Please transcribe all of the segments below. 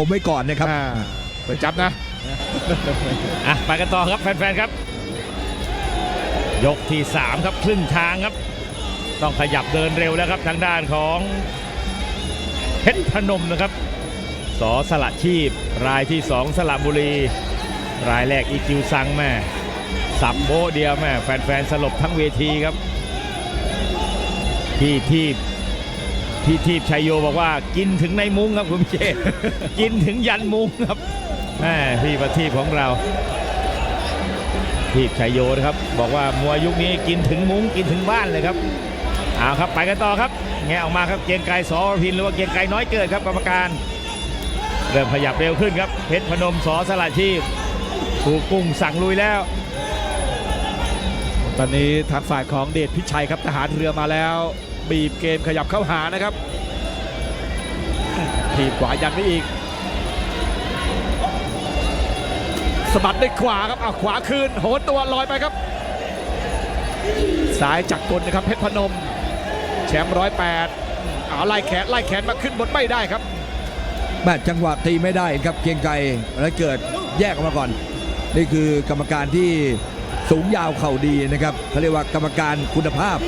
ผมไว้ก่อนนะครับอ่าเปิดจับนะ อะไปกันต่อครับแฟนๆครับ ยกที่ 3 ครับครึ่งทางครับ ต้องขยับเดินเร็วแล้วครับทางด้านของเพชรพนมนะครับสอสละชีพ รายที่ 2สระบุรี รายแรกอีคิวซังแม่สับโบะเดียวแม่แฟนๆสลบทั้งเวทีครับพี่ทีบ พี่ทีบชัยโยบอกว่ากินถึงในมุ้งครับคุณเชษกินถึงยันมุ้งครับแม่พี่ประทีปของเรา ทีบชัยโยนะครับ บอกว่ามวยยุคนี้กินถึงมุ้งกินถึงบ้านเลยครับเอาครับไปกันต่อครับแงออกมาครับเกียงไกรสอรพินหรือว่าเกียงไกรน้อยเกิดครับกรรมการเริ่มขยับเร็วขึ้นครับเพชรพนมสอสละชีพถูกกุ้งสั่งลุยแล้ว ตอนนี้ทางฝ่ายของเดชพิชัยครับทหารเรือมาแล้ว บีบเกมขยับเข้าหานะครับทีบขวายันไม่อีกสะบัดด้วยขวาครับเอาขวาคืนโหนตัวลอยไปครับซ้ายจักกลนะครับเพชรพนม แชมป์ร้อยแปดเอาไล่แขนไล่แขนมาขึ้นบนไม่ได้ครับแม่จังหวะตีไม่ได้ครับเกียงไกรแล้วเกิดแยกออกมาก่อน นี่คือกรรมการที่สูงยาวเข่าดีนะครับเขาเรียกว่ากรรมการคุณภาพ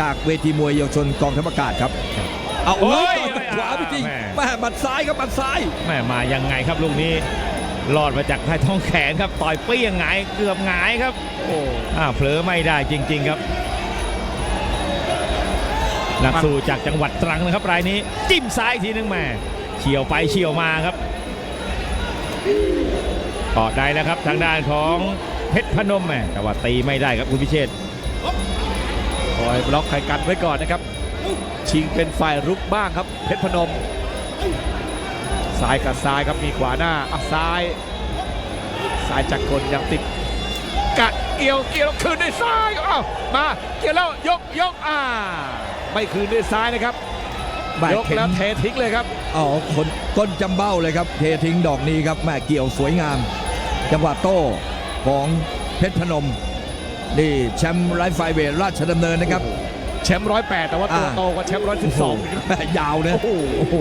จากเวทีมวยเยาวชนกองทัพอากาศครับ เอาโอ้โอ้ยยต่อยขวาไปจริงแม่แม่หมัดซ้ายครับหมัดซ้ายแม่มายังไงครับลูกนี้รอดมาจากใต้ท้องแขนครับต่อยเปี้ยงหงายเกือบหงายครับ โอ้อ่าเผลอไม่ได้จริง ๆครับนักสู้จากจังหวัดตรังนะครับรายนี้ จิ้มซ้ายทีนึงแม่เฉียวไปเฉียวมาครับกอดได้แล้วครับทางด้านของเพชรพนมแม่แต่ว่าตีไม่ได้ครับคุณพิเชษฐ์ค อยบล็อกไข่กันไว้ก่อนนะครับ ชิงเป็นฝ่ายรุกบ้างครับ เพชรพนมซ้ายกับซ้ายครับมีขวาหน้าอะซ้ายซ้ายจักรกลยังติดกัดเกี่ยวเกี่ยวแล้วคืนด้วยซ้ายอ้าวมาเกี่ยวแล้วยกยกอ่า ไม่คืนด้วยซ้ายนะครับแม่ยกเข็นแล้วเททิ้งเลยครับอ๋อคนก้นจำเบ้าเลยครับ เททิ้งดอกนี้ครับแม่เกี่ยวสวยงาม จังหวะโต้ของเพชรพนม นี่แชมป์ไรฟ์ไฟเวทราชดำเนินนะครับ แชมป์ร้อยแปดแต่ว่าตัวอ่า โตกว่าแชมป์ร้อยสิบสอง ยาวนะโอ้โหโอ้โห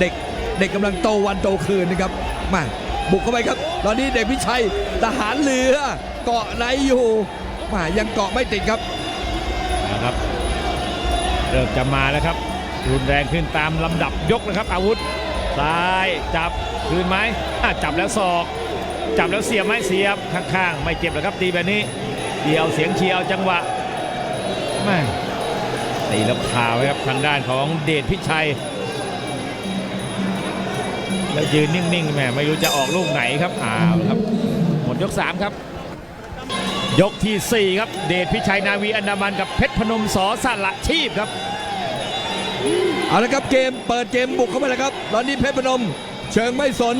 เด็กเด็กกำลังโตวันโตคืนนะครับมาบุกเข้าไปครับ ตอนนี้เด็กพิชัยทหารเรือเกาะไหนอยู่มายังเกาะไม่ติดครับ นะครับ เริ่มจะมาแล้วครับ รุนแรงขึ้นตามลำดับยกนะครับ อาวุธ ซ้าย จับ คืนไหมอะจับแล้วศอก จับแล้วเสียบไหมเสียบ ข้างๆ ไม่เจ็บหรอกครับตีแบบนี้ เดียวเสียงเชียร์เอาจังหวะแม่ตีแล้วคาไว้ครับทางด้านของเดชพิชัย แล้วยืนนิ่งๆแม่ไม่รู้จะออกลูกไหนครับอ้าวครับหมดยก 3 ครับ ยกทีสี่ 4 ครับเดชพิชัยนาวีอันดามันกับเพชรพนมสอสละชีพครับเอาละครับเกมเปิดเกมบุกเข้าไปแล้วครับ ตอนนี้เพชรพนม เชิงไม่สน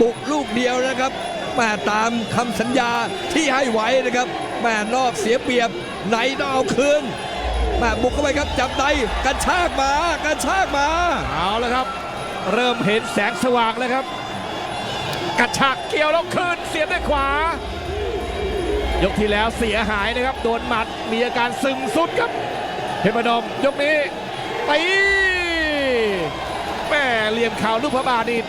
บุกลูกเดียวนะครับแม่ตามคำสัญญาที่ให้ไว้นะครับ แม่นอกเสียเปรียบไหนต้องเอาคืนแม่บุกเข้าไปครับจับในกระชากมากระชากมาเอาแล้วครับ เริ่มเห็นแสงสว่างแล้วครับ กระชากเกี่ยวแล้วคืนเสียบด้วยขวา ยกที่แล้วเสียหายนะครับ โดนหมัดมีอาการซึมสุดครับเพชรพนมยกนี้ตีแม่เหลี่ยมข่าวลูกพระบาทนี่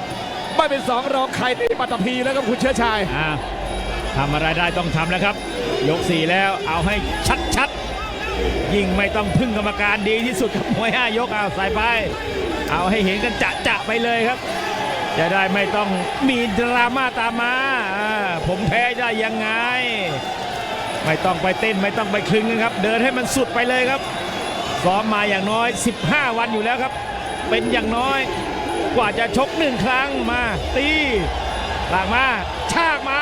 ไม่เป็นสองรองใครในปัตตภีแล้วครับคุณเชื้อชายอ่าทำอะไรได้ต้องทำแล้วครับ ยก4แล้วเอาให้ชัดๆ ยิ่งไม่ต้องพึ่งกรรมการดีที่สุดครับมวยห้ายกเอาใส่ไป เอาให้เห็นกันจะจะไปเลยครับ จะได้ไม่ต้องมีดราม่าตามมาผมแพ้ได้ยังไง ไม่ต้องไปเต้นไม่ต้องไปคลึงนะครับ เดินให้มันสุดไปเลยครับซ้อมมาอย่างน้อย 15 วันอยู่แล้วครับ เป็นอย่างน้อยกว่าจะชกหนึ่งครั้งมาตีลากมาชากมา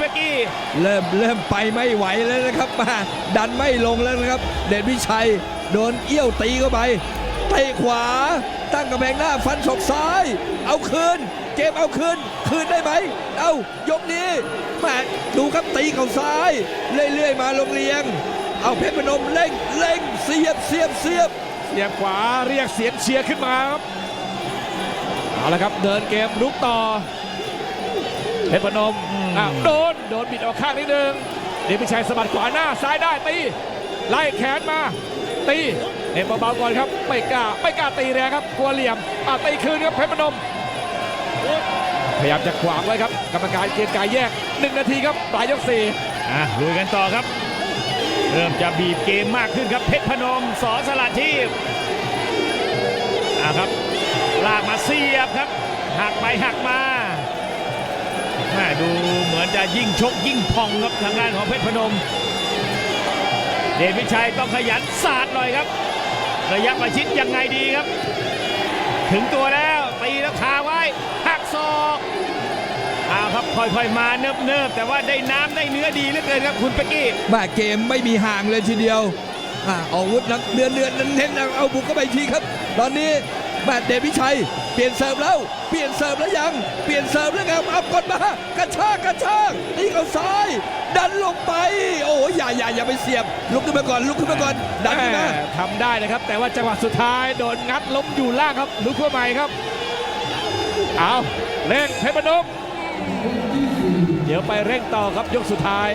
ครับคุณเบกกี้ เริ่มเริ่มไปไม่ไหวแล้วนะครับมาดันไม่ลงแล้วนะครับ เด่นพิชัยโดนเอี้ยวตีเข้าไปเตะขวา ตั้งกระแพงหน้าฟันศอกซ้าย เอาคืน เกมเอาคืน คืนได้ไหม เอายกนี้แม่ดูครับตีเข่าซ้าย เรื่อยๆมาลงเลียง เอาเพชรพนมเร่งเร่งเสียบเสียบเสียบเสียบขวาเรียกเสียงเชียร์ขึ้นมาครับเอาละครับเดินเกมลุกต่อเพ ชรพนมอ้าวโดน โดนบิดออกข้างนิดนึงเดชพิชัยสะบัดขวาหน้าซ้ายได้ตีไล่แขนมา ตีเอ็มเบาๆก่อนครับไม่กล้าไม่กล้าตีแรงครับกลัวเหลี่ยมอะตีคืนครับเพชรพนมพยายามจะขวางไว้ครับกรรมการเกียร์กายแยก 1 นาทีครับปลายยกอะลุยกันต่อครับ เริ่มจะบีบเกมมากขึ้นครับเพชรพนมสอสลัดชีพอะครับลากมาเสียบครับหักไปหักมา แม่ดูเหมือนจะยิ่งชกยิ่งพองครับทางด้านของเพชรพนม เดชวิชัยต้องขยันสาดหน่อยครับ ระยะประชิดยังไงดีครับ ถึงตัวแล้วตีแล้วคาไว้หักศอกเอาครับค่อยๆมาเนิบๆแต่ว่าได้น้ำได้เนื้อดีเหลือเกินครับคุณเป๊กกี้แม่เกมไม่มีห่างเลยทีเดียวอ่าอาวุธนักเดือนเดือนเน้นๆเอาบุกเข้าไปทีครับ ตอนนี้แม่เดชพิชัย เปลี่ยนเสิร์ฟแล้ว เปลี่ยนเสิร์ฟแล้วยัง เปลี่ยนเสิร์ฟแล้วครับอัพกดมากระชากกระชากตีเขาซ้าย ดันลงไป โอ้ยอย่าอย่าอย่าไปเสียบ ลุกขึ้นมาก่อน ลุกขึ้นมาก่อน ดันขึ้นมาทำได้นะครับ แต่ว่าจังหวะสุดท้ายโดนงัดล้มอยู่ล่างครับ ลุกขึ้นมาใหม่ครับ เอาเร่งเพชรพนมเดี๋ยวไปเร่งต่อครับยกสุดท้าย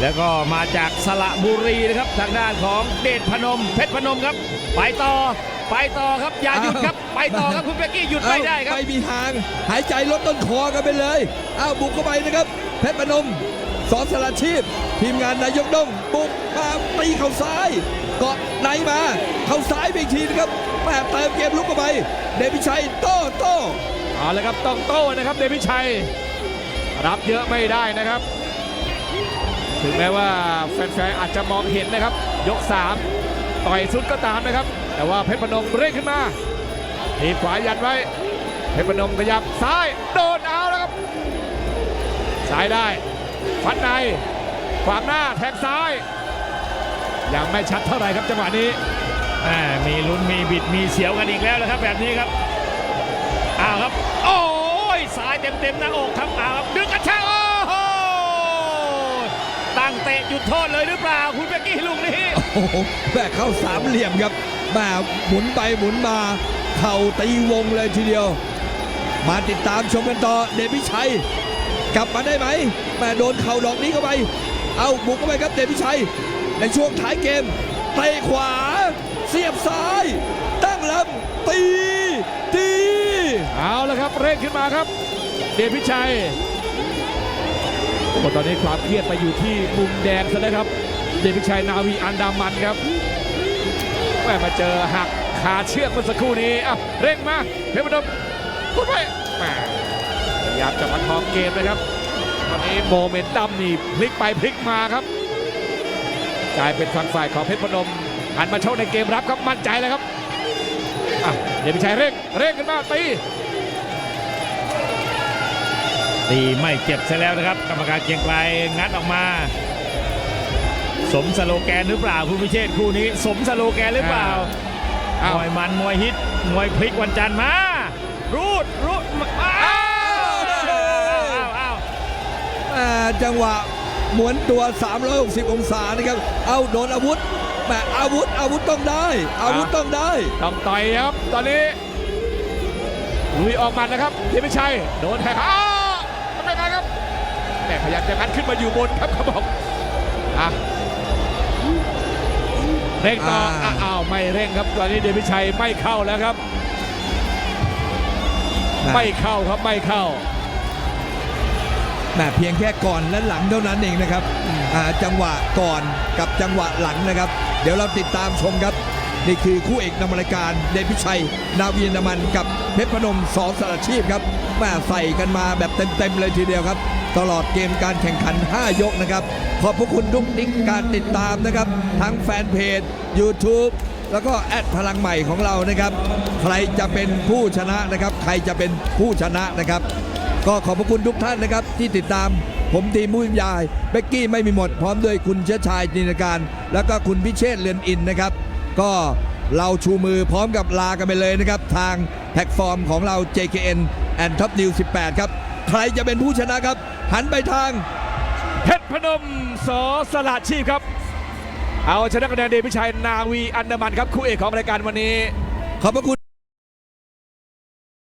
แล้วก็มาจากสระบุรีนะครับ ทางด้านของเดชพนมเพชรพนมครับ ไปต่อ ไปต่อครับอย่าหยุดครับไปต่อครับคุณเป๊กกี้หยุดไม่ได้ครับไม่มีทางหายใจลดต้นคอกันไปเลยอ้าวบุกเข้าไปนะครับเพชรพนมสอนสลัดชีพ ทีมงานนายกดงบุกมาตีเข่าซ้าย เกาะในมาเข่าซ้ายไปอีกทีนะครับแม่เติมเกมลุกเข้าไป เดชพิชัยโต้โต้เอาละครับต้องโต้นะครับ เดวิดชัย รับเยอะไม่ได้นะครับ ถึงแม้ว่าแฟนๆอาจจะมองเห็นนะครับ ยก 3 ต่อยสุดก็ตามนะครับ แต่ว่าเพชรพนมเร่งขึ้นมาทีขวายันไว้ เพชรพนมขยับซ้ายโดนเอาแล้วครับซ้ายได้ฟันในขวางหน้าแทงซ้าย ยังไม่ชัดเท่าไหร่ครับจังหวะนี้มีลุ้นมีบิดมีเสียวกันอีกแล้วนะครับแบบนี้ครับอ้าวครับ โอ้ยสายเต็มเต็มๆหน้าอกครับอ้าวครับดึงกระชากโตั้งเตะจุดโทษเลยหรือเปล่า คุณเป๊กกี้ลูกนี้โอ้โหแม่เข้าสามเหลี่ยมครับแม่หมุนไปหมุนมาเข่าตีวงเลยทีเดียว มาติดตามชมกันต่อเดชพิชัย กลับมาได้ไหมแม่โดนเข่าดอกนี้เข้าไป เอาบุกเข้าไปครับเดชพิชัย ในช่วงท้ายเกมเตะขวา เสียบซ้าย ตั้งลำตีตีเอาละครับเร่งขึ้นมาครับ เดชพิชัย โอ้ตอนนี้ความเครียดไปอยู่ที่มุมแดงซะแล้วครับ เดชพิชัยนาวีอันดามันครับแม่มาเจอหักขาเชือกเมื่อสักครู่นี้อะเร่งมาเพชรพนมพูดไปแม่พยายามจะมาทองเกมนะครับ ตอนนี้โมเมนตัมนี่พลิกไปพลิกมาครับกลายเป็นฝั่งฝ่ายของเพชรพนมหันมาโชว์ในเกมรับครับมั่นใจแล้วครับอะเดชพิชัยเร่งเร่งขึ้นมาตี ตีไม่เจ็บซะแล้วนะครับ กรรมการเกรียงไกรงัดออกมา สมสโลแกนหรือเปล่าคุณพิเชษฐ์คู่นี้ สมสโลแกนหรือเปล่าอ้าว มวยมันมวยฮิตมวยพลิกวันจันทร์มา รูดรูดอ้าวอ้าวอ้าว อ่าจังหวะหมุนตัว 360 องศานะครับ เอาโดนอาวุธแม่อาวุธอาวุธต้องได้ อาวุธต้องได้ ต้องต่อยครับ ตอนนี้ลุยออกหมัดนะครับเดชพิชัยโดนแทงอ้าวมันเป็นไงครับแม่ พยายามจะงัดขึ้นมาอยู่บนครับเขาบอกอะเร่งต่ออ่าอะอ้าวไม่เร่งครับตอนนี้เดชพิชัยไม่เข้าแล้วครับไม่เข้าครับไม่เข้าแม่เพียงแค่ก่อนและหลังเท่านั้นเองนะครับอ่าจังหวะก่อนกับจังหวะหลังนะครับ เดี๋ยวเราติดตามชมครับ นี่คือคู่เอกนำรายการเดชพิชัย นาวีนามันกับเพชรพนมสอสารชีพครับแม่ใส่กันมาแบบเต็มๆเลยทีเดียวครับ ตลอดเกมการแข่งขัน 5 ยกนะครับ ขอบพระคุณทุกนิกการติดตามนะครับ ทั้งแฟนเพจ YouTube แล้วก็แอดพลังใหม่ของเรานะครับ ใครจะเป็นผู้ชนะนะครับ ใครจะเป็นผู้ชนะนะครับ ก็ขอบพระคุณทุกท่านนะครับ ที่ติดตามผมทีมผู้บรรยายเบกกี้ไม่มีหมด พร้อมด้วยคุณเชื้อชายจินการ แล้วก็คุณพิเชษเรือนอินนะครับ ก็เราชูมือพร้อมกับลากันไปเลยนะครับ ทางแพลตฟอร์มของเรา JKN and Top News 18 ครับ ใครจะเป็นผู้ชนะครับ หันไปทางเพชรพนมสอสละชีพครับ เอาชนะคะแนนเดชพิชัยนาวีอันดามันครับคู่เอกของรายการวันนี้ ขอบพระคุณ